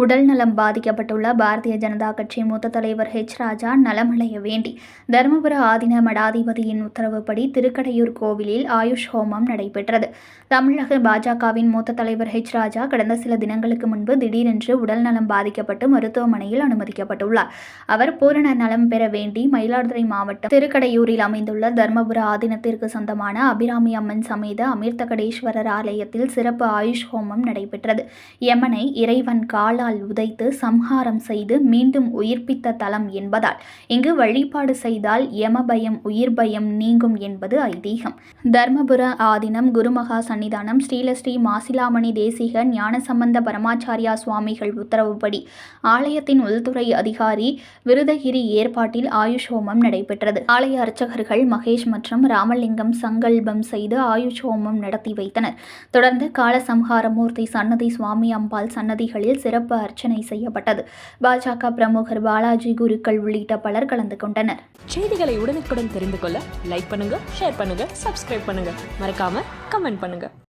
உடல் நலம் பாதிக்கப்பட்டுள்ள பாரதிய ஜனதா கட்சி மூத்த தலைவர் ஹெச் ராஜா நலமடைய வேண்டி. தருமபுர ஆதீன மடாதிபதியின் உத்தரவுப்படி திருக்கடையூர் கோவிலில் ஆயுஷ் ஹோமம் நடைபெற்றது. தமிழக பாஜகவின் மூத்த தலைவர் ஹெச் ராஜா கடந்த சில தினங்களுக்கு முன்பு திடீரென்று உடல் நலம் பாதிக்கப்பட்டு மருத்துவமனையில் அனுமதிக்கப்பட்டுள்ளார். அவர் பூரண நலம் பெற வேண்டி மயிலாடுதுறை மாவட்டம் திருக்கடையூரில் அமைந்துள்ள தர்மபுர ஆதீனத்திற்கு சொந்தமான அபிராமி அம்மன் சமேத அமிர்தகடேஸ்வரர் ஆலயத்தில் சிறப்பு ஆயுஷ் ஹோமம் நடைபெற்றது. யமனை இறைவன் காலால் உதைத்து சம்ஹாரம் செய்து மீண்டும் உயிர்ப்பித்த தலம் என்பதால் இங்கு வழிபாடு செய்தால் யமபயம் உயிர் பயம் நீங்கும் என்பது ஐதீகம். தர்மபுர ஆதீனம் குருமகா சன்னிதானம் ஸ்ரீலஸ்ரீ மாசிலாமணி தேசிக ஞானசம்பந்த பரமாச்சாரியா சுவாமிகள் உத்தரவுப்படி ஆலயத்தின் உள்துறை அதிகாரி விருதகிரி ஏற்பாட்டில் ஆயுஷ் ஹோமம் நடைபெற்றது. ஆலய அர்ச்சகர்கள் மகேஷ் மற்றும் ராமலிங்கம் சங்கல்பம் செய்து ஆயுஷ் ஹோமம் நடத்தி வைத்தனர். தொடர்ந்து காலசம்ஹாரமூர்த்தி சன்னதி சுவாமி அம்பாள் சன்னதிகளில் சிறப்பு அர்ச்சனை செய்யப்பட்டது. பாஜக பிரமுகர் பாலாஜி குருக்கள் உள்ளிட்ட பலர் கலந்து கொண்டனர். செய்திகளை உடனுக்குடன் தெரிந்து கொள்ள லைக் பண்ணுங்க ஷேர் பண்ணுங்க சப்ஸ்கிரைப் பண்ணுங்க. மறக்காம கமெண்ட் பண்ணுங்க.